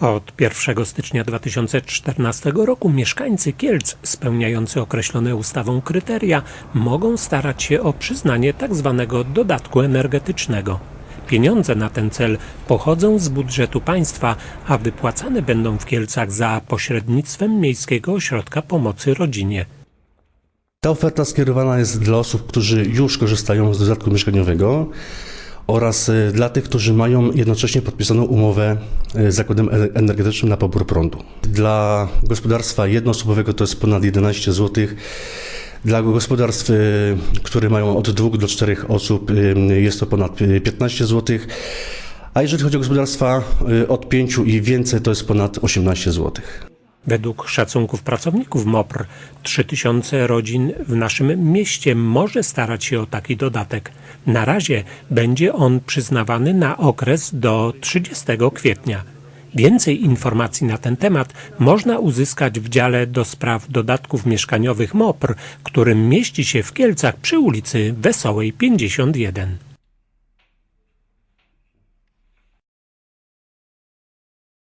Od 1 stycznia 2014 roku mieszkańcy Kielc spełniający określone ustawą kryteria mogą starać się o przyznanie tzw. dodatku energetycznego. Pieniądze na ten cel pochodzą z budżetu państwa, a wypłacane będą w Kielcach za pośrednictwem Miejskiego Ośrodka Pomocy Rodzinie. Ta oferta skierowana jest dla osób, którzy już korzystają z dodatku mieszkaniowego oraz e, dla tych, którzy mają jednocześnie podpisaną umowę e, z zakładem e- energetycznym na pobór prądu. Dla gospodarstwa jednoosobowego to jest ponad 11 zł. Dla gospodarstw, e, które mają od 2 do 4 osób, jest to ponad e, 15 zł. A jeżeli chodzi o gospodarstwa od 5 i więcej, to jest ponad 18 zł. Według szacunków pracowników MOPR 3000 rodzin w naszym mieście może starać się o taki dodatek. Na razie będzie on przyznawany na okres do 30 kwietnia. Więcej informacji na ten temat można uzyskać w dziale do spraw dodatków mieszkaniowych MOPR, którym mieści się w Kielcach przy ulicy Wesołej 51.